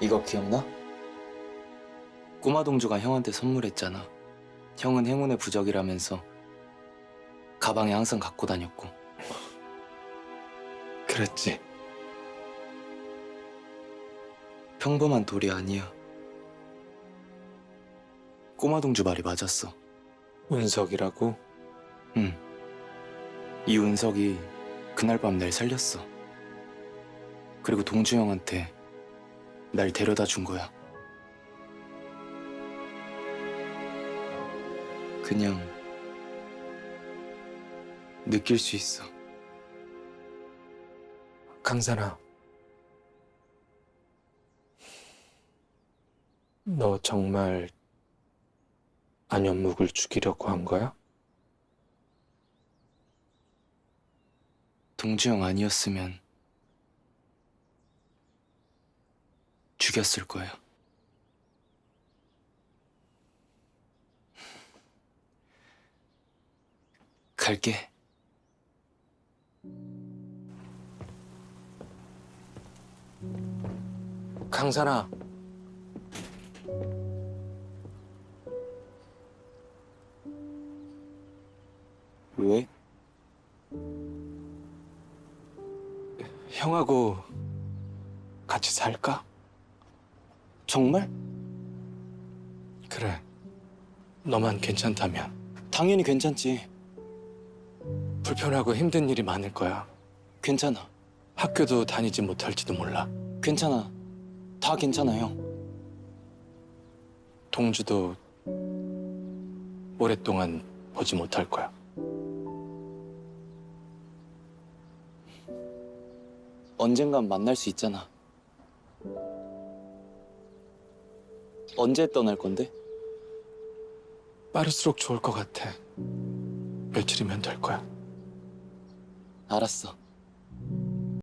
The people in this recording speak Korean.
이거 기억나? 꼬마 동주가 형한테 선물했잖아. 형은 행운의 부적이라면서 가방에 항상 갖고 다녔고. 그랬지. 평범한 돌이 아니야. 꼬마 동주 말이 맞았어. 운석이라고? 응. 이 운석이 그날 밤 날 살렸어. 그리고 동주 형한테 날 데려다 준 거야. 그냥 느낄 수 있어. 강산아. 너 정말 안현묵을 죽이려고 한 거야? 동주 형 아니었으면 죽였을 거야. 갈게. 강산아. 왜? 형하고 같이 살까? 정말? 그래. 너만 괜찮다면. 당연히 괜찮지. 불편하고 힘든 일이 많을 거야. 괜찮아. 학교도 다니지 못할지도 몰라. 괜찮아. 다 괜찮아, 형. 동주도 오랫동안 보지 못할 거야. 언젠간 만날 수 있잖아. 언제 떠날 건데? 빠를수록 좋을 것 같아. 며칠이면 될 거야. 알았어.